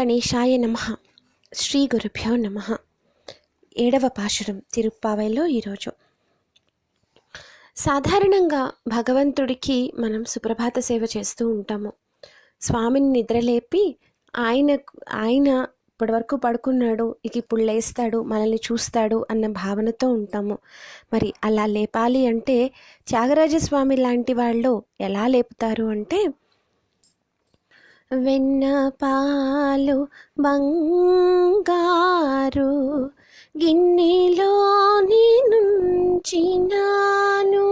గణేశాయ నమ. శ్రీ గురుభ్యో నమ. ఏడవ పాశురం తిరుప్పావైలో ఈరోజు. సాధారణంగా భగవంతుడికి మనం సుప్రభాత సేవ చేస్తూ ఉంటాము. స్వామిని నిద్రలేపి ఆయన ఆయన ఇప్పటివరకు పడుకున్నాడు ఇక ఇప్పుడు లేస్తాడు మనల్ని చూస్తాడు అన్న భావనతో ఉంటాము. మరి అలా లేపాలి అంటే త్యాగరాజస్వామి లాంటి వాళ్ళు ఎలా లేపుతారు అంటే వెన్న పాలు బంగారు గిన్నెలోని నుంచినాను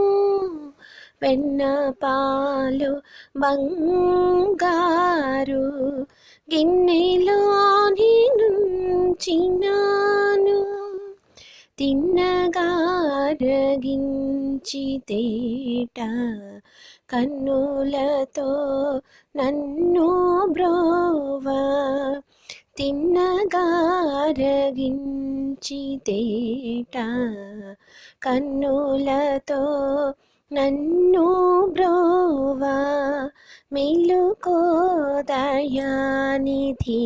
వెన్న పాలు బంగారు గిన్నెలోని నుంచినాను తిన్నగారగించితేట కన్నులతో నన్ను బ్రోవ. తిన్నగారగించితేట కన్నులతో నన్ను బ్రోవ. మేలుకో దయానిధి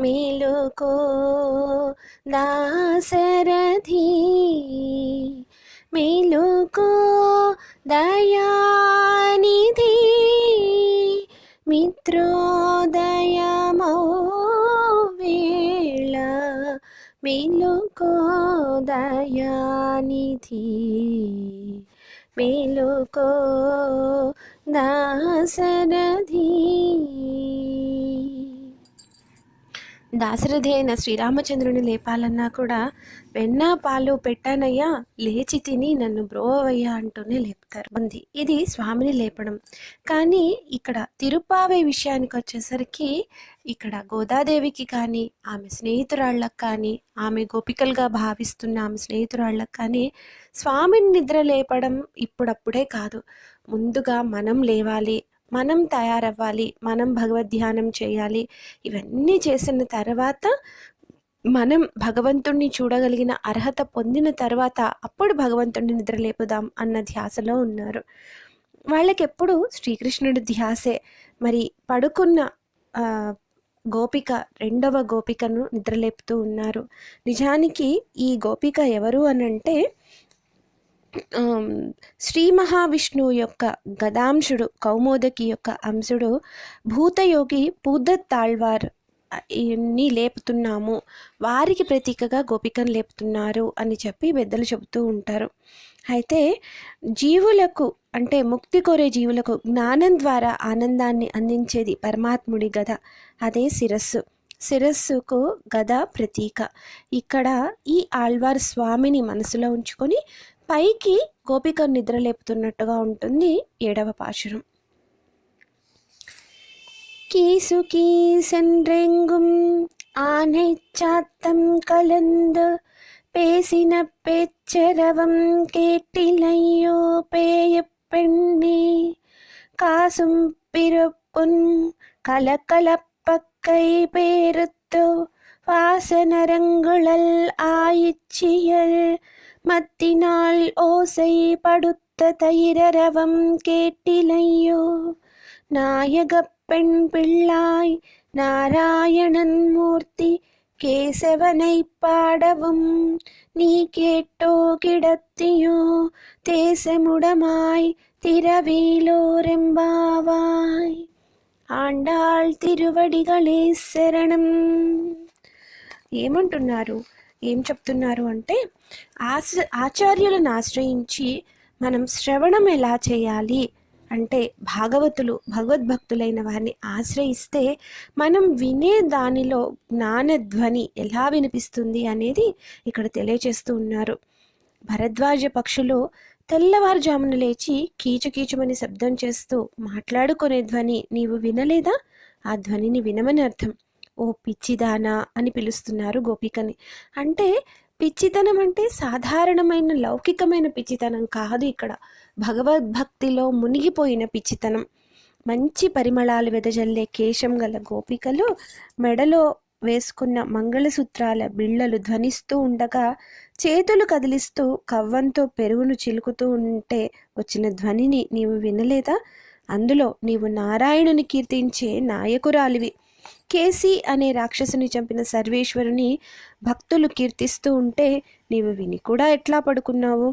మేలుకో దాసరథీ. మేలుకో దయానిధి మిత్రోదయమో వేళ మేలుకో దయానిధి మేలుకో దాసరధీ దాశరథి అయిన శ్రీరామచంద్రుని లేపాలన్నా కూడా వెన్న పాలు పెట్టానయ్యా లేచి తిని నన్ను బ్రోవయ్యా అంటూనే లేపుతారు. ఉంది. ఇది స్వామిని లేపడం. కానీ ఇక్కడ తిరుపావై విషయానికి వచ్చేసరికి ఇక్కడ గోదాదేవికి కానీ ఆమె స్నేహితురాళ్ళకు కానీ ఆమె గోపికలుగా భావిస్తున్న ఆమె స్నేహితురాళ్ళకు కానీ స్వామిని నిద్ర లేపడం ఇప్పుడప్పుడే కాదు. ముందుగా మనం లేవాలి. మనం తయారవ్వాలి మనం భగవద్ధ్యానం చేయాలి ఇవన్నీ చేసిన తర్వాత మనం భగవంతుణ్ణి చూడగలిగిన అర్హత పొందిన తర్వాత అప్పుడు భగవంతుణ్ణి నిద్రలేపుదాం అన్న ధ్యాసలో ఉన్నారు. వాళ్ళకి ఎప్పుడు శ్రీకృష్ణుడి ధ్యాసే. మరి పడుకున్న గోపిక రెండవ గోపికను నిద్రలేపుతూ ఉన్నారు. నిజానికి ఈ గోపిక ఎవరు అనంటే శ్రీ మహావిష్ణువు యొక్క గదాంశుడు కౌమోదకి యొక్క అంశుడు భూతయోగి పూదత్తాళ్వార్ని లేపుతున్నాము. వారికి ప్రతీకగా గోపికను లేపుతున్నారు అని చెప్పి పెద్దలు చెబుతూ ఉంటారు. అయితే జీవులకు అంటే ముక్తి కోరే జీవులకు జ్ఞానం ద్వారా ఆనందాన్ని అందించేది పరమాత్ముడి గద అదే శిరస్సు. శిరస్సుకు గద ప్రతీక. ఇక్కడ ఈ ఆళ్వార్ స్వామిని మనసులో ఉంచుకొని పైకి గోపిక నిద్రలేపుతున్నట్టుగా ఉంటుంది ఏడవ పాశురం கீசு கீசென்றெங்கும் ஆனை சாத்தம் கலந்து பேசின பேச்சரவம் கேட்டிலையோ பேய பெண்ணே காசும் பிறப்புன் கலக்கலப்பக்கை பேருத்தோ வாசனரங்குழல் ஆயிச்சியல் மத்தினால் ஓசை படுத்த தயிரரவம் கேட்டிலையோ நாயகப் பெண் பிள்ளாய் நாராயணன் மூர்த்தி கேசவனை பாடவும் நீ கேட்டோ கிடத்தியோ தேசமுடமாய் திரவேலோரெம்பாவாய் ఆండాళ్ తిరువడిగలే శరణం ఏమంటున్నారు ఏం చెప్తున్నారు అంటే ఆశ ఆచార్యులను ఆశ్రయించి మనం శ్రవణం ఎలా చేయాలి? అంటే భాగవతులు భగవద్భక్తులైన వారిని ఆశ్రయిస్తే మనం వినే దానిలో జ్ఞానధ్వని ఎలా వినిపిస్తుంది అనేది ఇక్కడ తెలియచేస్తూ ఉన్నారు. భరద్వాజ పక్షులు తెల్లవారుజామున లేచి కీచుకీచుమని శబ్దం చేస్తూ మాట్లాడుకునే ధ్వని నీవు వినలేదా? ఆ ధ్వనిని వినమని అర్థం. ఓ పిచ్చిదానా అని పిలుస్తున్నారు గోపికని. అంటే పిచ్చితనం అంటే సాధారణమైన లౌకికమైన పిచ్చితనం కాదు ఇక్కడ. భగవద్భక్తిలో మునిగిపోయిన పిచ్చితనం. మంచి పరిమళాలు వెదజల్లే కేశం గల గోపికలు మెడలో వేసుకున్న మంగళసూత్రాల బిళ్ళలు ధ్వనిస్తూ ఉండగా చేతులు కదిలిస్తూ కవ్వంతో పెరుగును చిలుకుతూ ఉంటే వచ్చిన ధ్వనిని నీవు వినలేదా? అందులో నీవు నారాయణుని కీర్తించే నాయకురాలివి. కేసి అనే రాక్షసుని చంపిన సర్వేశ్వరుని భక్తులు కీర్తిస్తూ ఉంటే నీవు విని కూడా ఎట్లా పడుకున్నావు?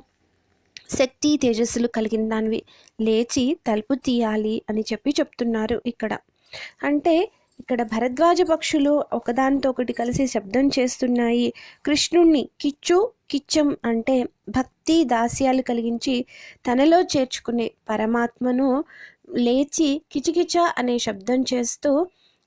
శక్తి తేజస్సులు కలిగిన దానివి లేచి తలుపు తీయాలి అని చెప్పి చెప్తున్నారు ఇక్కడ. అంటే ఇక్కడ భరద్వాజ పక్షులు ఒకదానితో ఒకటి కలిసి శబ్దం చేస్తున్నాయి. కృష్ణుణ్ణి కిచ్చు కిచ్చం అంటే భక్తి దాస్యాలు కలిగించి తనలో చేర్చుకునే పరమాత్మను లేచి కిచకిచ అనే శబ్దం చేస్తూ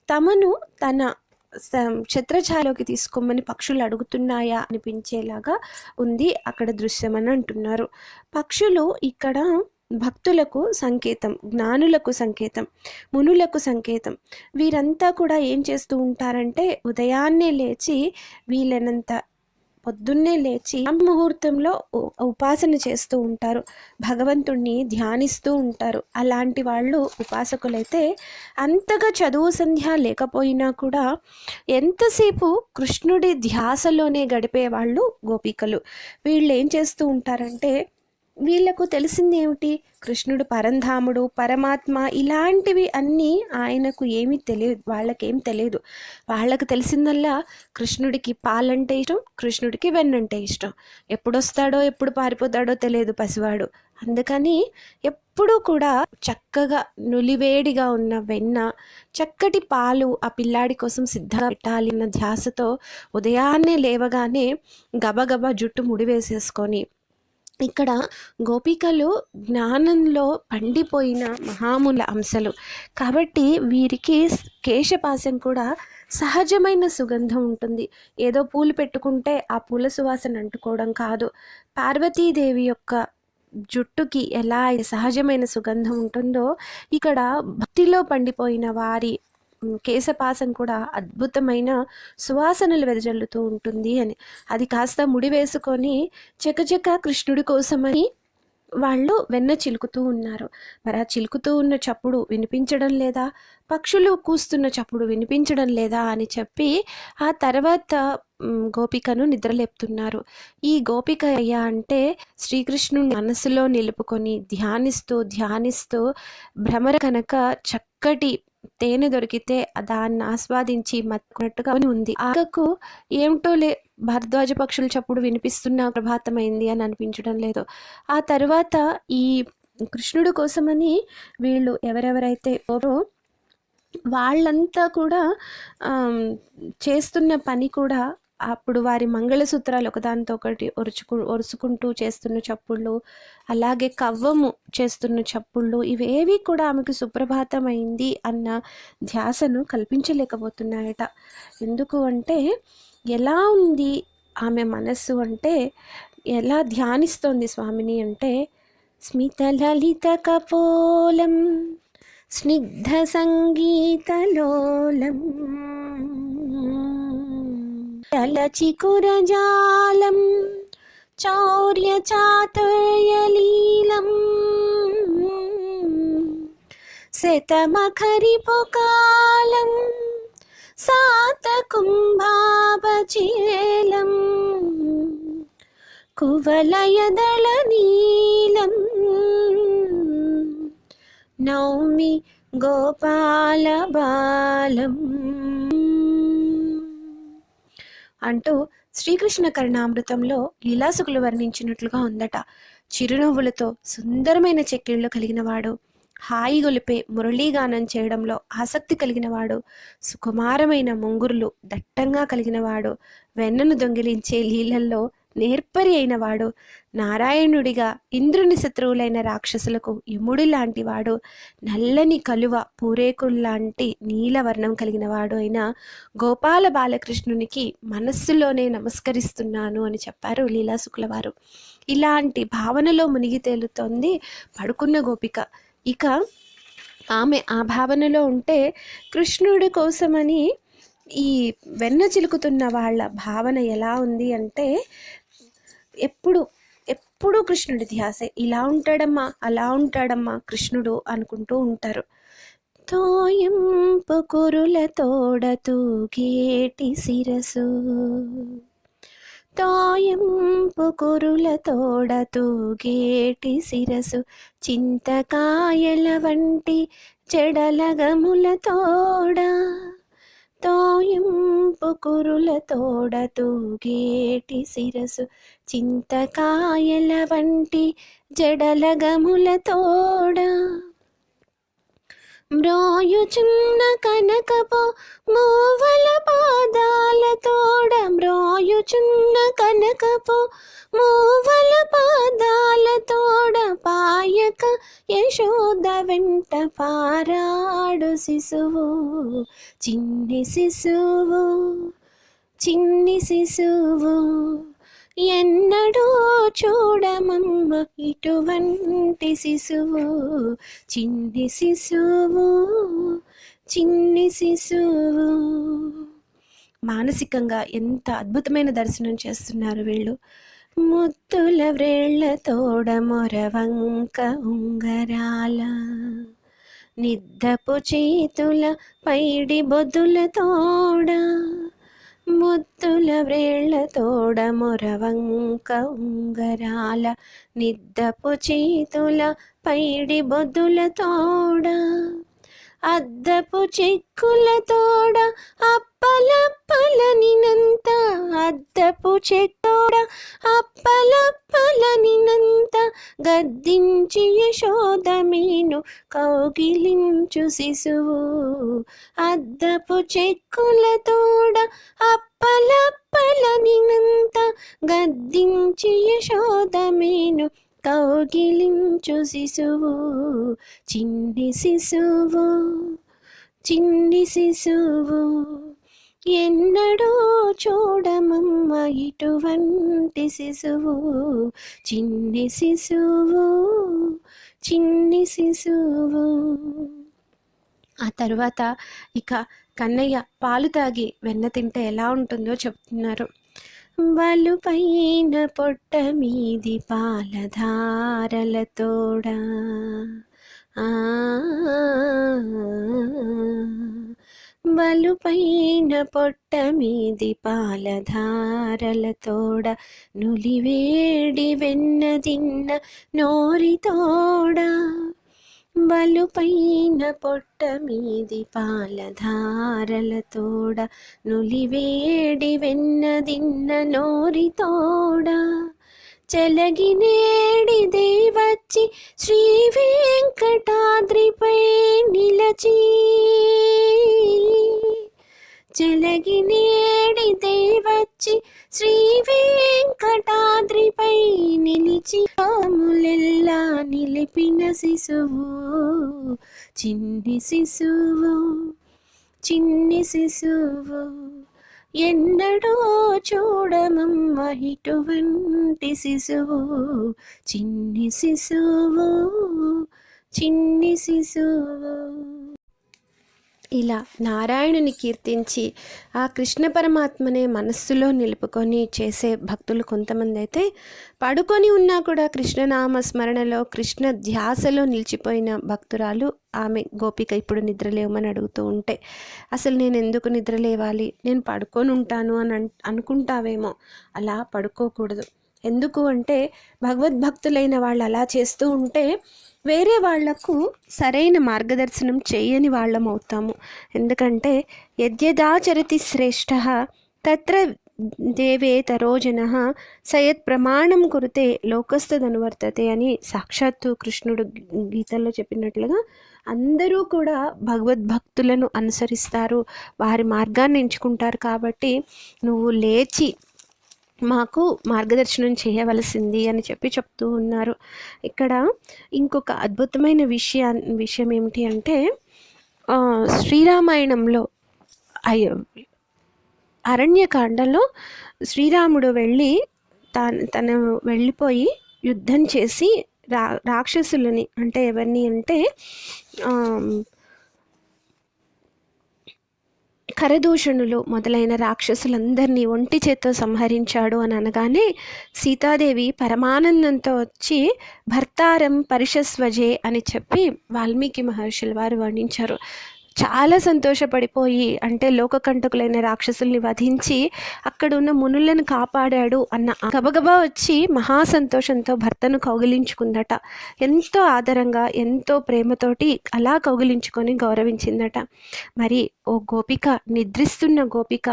తమను తన స- ఛత్రఛాయలోకి తీసుకోమని పక్షులు అడుగుతున్నాయా అనిపించేలాగా ఉంది అక్కడ దృశ్యం అని అంటున్నారు. పక్షులు ఇక్కడ భక్తులకు సంకేతం జ్ఞానులకు సంకేతం మునులకు సంకేతం. వీరంతా కూడా ఏం చేస్తూ ఉంటారంటే ఉదయాన్నే లేచి వీలైనంత పొద్దున్నే లేచి ముహూర్తంలో ఉపాసన చేస్తూ ఉంటారు. భగవంతుణ్ణి ధ్యానిస్తూ ఉంటారు. అలాంటి వాళ్ళు ఉపాసకులైతే అంతగా చదువు సంధ్య లేకపోయినా కూడా ఎంతసేపు కృష్ణుడి ధ్యాసలోనే గడిపే వాళ్ళు గోపికలు. వీళ్ళు ఏం చేస్తూ ఉంటారంటే వీళ్ళకు తెలిసిందేమిటి? కృష్ణుడు పరంధాముడు పరమాత్మ ఇలాంటివి అన్నీ ఆయనకు ఏమీ తెలియదు వాళ్ళకేం తెలియదు. వాళ్ళకు తెలిసిందల్లా కృష్ణుడికి పాలంటే ఇష్టం కృష్ణుడికి వెన్నంటే ఇష్టం. ఎప్పుడొస్తాడో ఎప్పుడు పారిపోతాడో తెలియదు పసివాడు. అందుకని ఎప్పుడూ కూడా చక్కగా నులివేడిగా ఉన్న వెన్న చక్కటి పాలు ఆ పిల్లాడి కోసం సిద్ధంగా పెట్టాలి అన్న ధ్యాసతో ఉదయాన్నే లేవగానే గబగబా జుట్టు ముడివేసేసుకొని ఇక్కడ గోపికలు జ్ఞానంలో పండిపోయిన మహాముల అంశలు. కాబట్టి వీరికి కేశపాశం కూడా సహజమైన సుగంధం ఉంటుంది. ఏదో పూలు పెట్టుకుంటే ఆ పూల సువాసన అంటుకోవడం కాదు. పార్వతీదేవి యొక్క జుట్టుకి ఎలా సహజమైన సుగంధం ఉంటుందో ఇక్కడ భక్తిలో పండిపోయిన వారి కేశపాసం కూడా అద్భుతమైన సువాసనలు వెదజల్లుతూ ఉంటుంది అని. అది కాస్త ముడి వేసుకొని చకచక కృష్ణుడి కోసమని వాళ్ళు వెన్న చిలుకుతూ ఉన్నారు. మరి ఆ చిలుకుతూ ఉన్న చప్పుడు వినిపించడం లేదా? పక్షులు కూస్తున్న చప్పుడు వినిపించడం లేదా అని చెప్పి ఆ తర్వాత గోపికను నిద్రలేపుతున్నారు. ఈ గోపిక అయ్యా అంటే శ్రీకృష్ణుని మనసులో నిలుపుకొని ధ్యానిస్తూ ధ్యానిస్తూ భ్రమర కనుక చక్కటి తేనె దొరికితే దాన్ని ఆస్వాదించి మత్తుకున్నట్టుగా ఉంది. ఆకకు ఏమిటో లే భరద్వాజ పక్షుల చప్పుడు వినిపిస్తున్న ప్రభాతమైంది అని అనిపించడం లేదు. ఆ తర్వాత ఈ కృష్ణుడు కోసమని వీళ్ళు ఎవరెవరైతే ఎవరో వాళ్ళంతా కూడా చేస్తున్న పని కూడా అప్పుడు వారి మంగళసూత్రాలు ఒకదానితో ఒకటి ఒరుచుకు ఒరుసుకుంటూ చేస్తున్న చప్పుళ్ళు అలాగే కవ్వము చేస్తున్న చప్పుళ్ళు ఇవేవి కూడా ఆమెకు సుప్రభాతమైంది అన్న ధ్యాసను కల్పించలేకపోతున్నాయట. ఎందుకు అంటే ఎలా ఉంది ఆమె మనస్సు అంటే ఎలా ధ్యానిస్తోంది స్వామిని అంటే స్మిత లలిత కపోలం స్నిగ్ధ సంగీతలోలం అలచికురజాలం చౌర్య చాతుర్యలీలం శతమఖరిపుకాలం సాతకుంభాపచేలం కువలయదళనీలం నౌమి గోపాలబాలం అంటూ శ్రీకృష్ణ కరుణామృతంలో లీలాసుకులు వర్ణించినట్లుగా ఉందట. చిరునవ్వులతో సుందరమైన చెక్కిళ్ళు కలిగినవాడు హాయి గొలిపే మురళీగానం చేయడంలో ఆసక్తి కలిగినవాడు సుకుమారమైన ముంగురులు దట్టంగా కలిగినవాడు వెన్నను దొంగిలించే లీలల్లో నేర్పరి అయినవాడు నారాయణుడిగా ఇంద్రుని శత్రువులైన రాక్షసులకు యముడి లాంటివాడు నల్లని కలువ పూరేకుల్లాంటి నీలవర్ణం కలిగినవాడు అయిన గోపాల బాలకృష్ణునికి మనస్సులోనే నమస్కరిస్తున్నాను అని చెప్పారు లీలాశుక్ల వారు ఇలాంటి భావనలో మునిగి తేలుతోంది పడుకున్న గోపిక. ఇక ఆమె ఆ భావనలో ఉంటే కృష్ణుడి కోసమని ఈ వెన్న చిలుకుతున్న వాళ్ళ భావన ఎలా ఉంది అంటే ఎప్పుడు ఎప్పుడు కృష్ణుడి ధ్యాసే. ఇలా ఉంటాడమ్మా అలా ఉంటాడమ్మా కృష్ణుడు అనుకుంటూ ఉంటారు. తోయింపు కురుల తోడ తూగేటి శిరసు? తోయింపు కురుల తోడ తూగేటి శిరసు? చింతకాయల వంటి చెడలగముల తోడ? తోయింపు కురుల తోడ తూగేటి శిరసు చింతకాయల వంటి జడలగముల తోడ. మ్రోయుచున్న కనకపు మూవల పాదాల తోడ మ్రోయుచున్న కనకపు మూవల పాదాల తోడ పాయక యశోద వెంట పారాడు శిశువు చిన్ని శిశువు చిన్ని శిశువు. ఎన్నడూ చూడమమ్మ ఇటువంటి శిశువు. చిన్ని శిశువు చిన్ని శిశువు. మానసికంగా ఎంత అద్భుతమైన దర్శనం చేస్తున్నారు వీళ్ళు. ముత్తుల వ్రేళ్ళ తోడ మొరవంక ఉంగరాల. నిద్దపు చేతుల పైడి బొద్దుల తోడ. ముద్దుల వ్రేళ్ళతోడ మొరవంక ఉంగరాల నిద్దపు చేతుల పైడి బొద్దుల తోడ. అద్దపు చెక్కుల తోడ అప్పలప్పలనినంత అద్దపు చెక్కోడ అప్పలప్పలనినంత గద్దించి యశోద మీను కౌగిలించు శిశువు. అద్దపు చెక్కుల తోడ అప్పలప్పలనినంత గద్దించి యశోద మీను కౌగిలించు శిశువు చిన్ని శిశువు చిన్ని శిశువు. ఎన్నడూ చూడమమ్మ ఇటువంటి శిశువు చిన్ని శిశువు చిన్ని శిశువు. ఆ తర్వాత ఇక కన్నయ్య పాలు తాగి వెన్న తింటే ఎలా ఉంటుందో చెప్తున్నారు. బలుపైన పొట్ట మీది పాలధారలతోడా ఆ, బలుపైన పొట్ట మీది పాలధారలతోడ నులివేడి వెన్న తిన్న నోరి బలుపైన పొట్ట మీది పాలధారల తోడ నులివేడి వెన్నదిన్న నోరి తోడ. చెలగినేడి దేవచ్చి శ్రీ వెంకటాద్రిపై నిలచి. చెలగి నేడి దేవచ్చి శ్రీ వెంకటాద్రిపై నిలిచి పాములెల్లా నిలిపిన శిశువు. చిన్ని శిశువు చిన్ని శిశువు ఎన్నడూ చూడమమ్మ ఇటువంటి శిశువు. చిన్ని శిశువు చిన్ని శిశువు. ఇలా నారాయణుని కీర్తించి ఆ కృష్ణ పరమాత్మనే మనస్సులో నిలుపుకొని చేసే భక్తులు కొంతమంది అయితే పడుకొని ఉన్నా కూడా కృష్ణనామ స్మరణలో కృష్ణ ధ్యాసలో నిలిచిపోయిన భక్తురాలు ఆమె. గోపిక ఇప్పుడు నిద్రలేవమని అడుగుతూ ఉంటే అసలు నేను ఎందుకు నిద్రలేవాలి నేను పడుకొని ఉంటాను అని అనుకుంటావేమో. అలా పడుకోకూడదు. ఎందుకు అంటే భగవద్భక్తులైన వాళ్ళు అలా చేస్తూ ఉంటే వేరే వాళ్ళకు సరైన మార్గదర్శనం చేయని వాళ్ళం అవుతాము. ఎందుకంటే యద్యదాచరతి శ్రేష్ఠ తత్ర దేవేతరో జన సయత్ ప్రమాణం కురితే లోకస్థదనువర్తతే అని సాక్షాత్తు కృష్ణుడు గీతల్లో చెప్పినట్లుగా అందరూ కూడా భగవద్భక్తులను అనుసరిస్తారు. వారి మార్గాన్ని ఎంచుకుంటారు కాబట్టి నువ్వు లేచి మాకు మార్గదర్శనం చేయవలసింది అని చెప్పి చెప్తూ ఉన్నారు. ఇక్కడ ఇంకొక అద్భుతమైన విషయా విషయం ఏమిటి అంటే శ్రీరామాయణంలో అరణ్యకాండలో శ్రీరాముడు వెళ్ళి తాను తను వెళ్ళిపోయి యుద్ధం చేసి రా రాక్షసులని అంటే ఎవరిని అంటే ఆమ్, కరదూషణులు మొదలైన రాక్షసులందరినీ ఒంటి చేత్తో సంహరించాడు అని అనగానే సీతాదేవి పరమానందంతో వచ్చి భర్తారం పరిషస్వజే అని చెప్పి వాల్మీకి మహర్షుల వారు వర్ణించారు. చాలా సంతోషపడిపోయి అంటే లోకకంటకులైన రాక్షసుల్ని వధించి అక్కడ ఉన్న మునులను కాపాడాడు అన్న గబగబా వచ్చి మహా సంతోషంతో భర్తను కౌగిలించుకుందట. ఎంతో ఆదరంగా ఎంతో ప్రేమతోటి అలా కౌగిలించుకొని గౌరవించిందట. మరి ఓ గోపిక నిద్రిస్తున్న గోపిక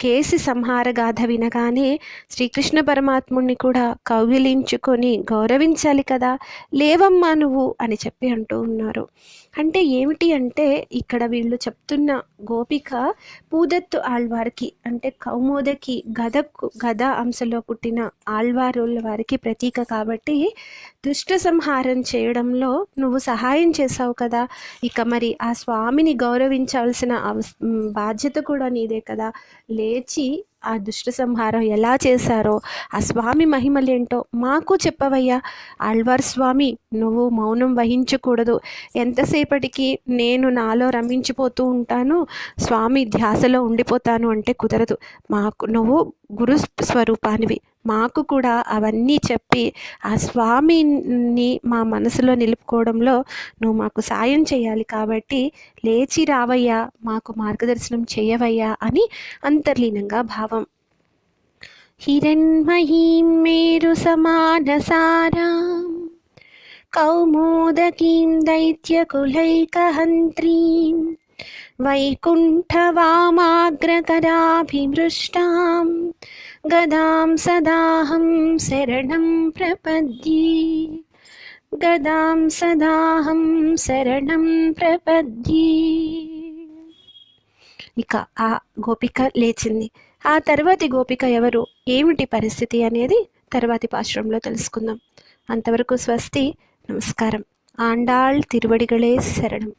కేసి సంహారగాథ వినగానే శ్రీకృష్ణ పరమాత్ముణ్ణి కూడా కౌగిలించుకొని గౌరవించాలి కదా లేవమ్మా నువ్వు అని చెప్పి అంటూ ఉన్నారు. అంటే ఏమిటి అంటే ఇక్కడ వీళ్ళు చెప్తున్న గోపిక పూదత్తు ఆళ్వారికి అంటే కౌమోదకి గదకు గద అంశలో పుట్టిన ఆళ్వారుల వారికి ప్రతీక కాబట్టి దుష్ట సంహారం చేయడంలో నువ్వు సహాయం చేశావు కదా ఇక మరి ఆ స్వామిని గౌరవించాల్సిన బాధ్యత కూడా నీదే కదా. లేచి ఆ దుష్ట సంహారం ఎలా చేశారో ఆ స్వామి మహిమలేంటో మాకు చెప్పవయ్యా. ఆళ్వార్ స్వామి నువ్వు మౌనం వహించకూడదు. ఎంతసేపటికి నేను నాలో రమించిపోతూ ఉంటాను స్వామి ధ్యాసలో ఉండిపోతాను అంటే కుదరదు. మాకు నువ్వు గురు స్వరూపానివి. మాకు కూడా అవన్నీ చెప్పి ఆ స్వామిని మా మనసులో నిలుపుకోవడంలో నువ్వు మాకు సాయం చేయాలి కాబట్టి లేచి రావయ్యా మాకు మార్గదర్శనం చేయవయ్యా అని అంతర్లీనంగా భావం. హిరణ్మహీం మేరు సమానసారాం. కౌమోదకీం దైత్యకులైకహంత్రీం. వైకుంఠవామాగ్రకరాభిమృష్టాం. గదాం సదాహం శరణం ప్రపద్యే. గదాం సదాహం శరణం ప్రపద్యే. ఇక ఆ గోపిక లేచింది. ఆ తర్వాతి గోపిక ఎవరు? ఏమిటి పరిస్థితి అనేది తర్వాతి పాశ్రంలో తెలుసుకుందాం. అంతవరకు స్వస్తి నమస్కారం. ఆండాళ్ తిరువడిగళే శరణం.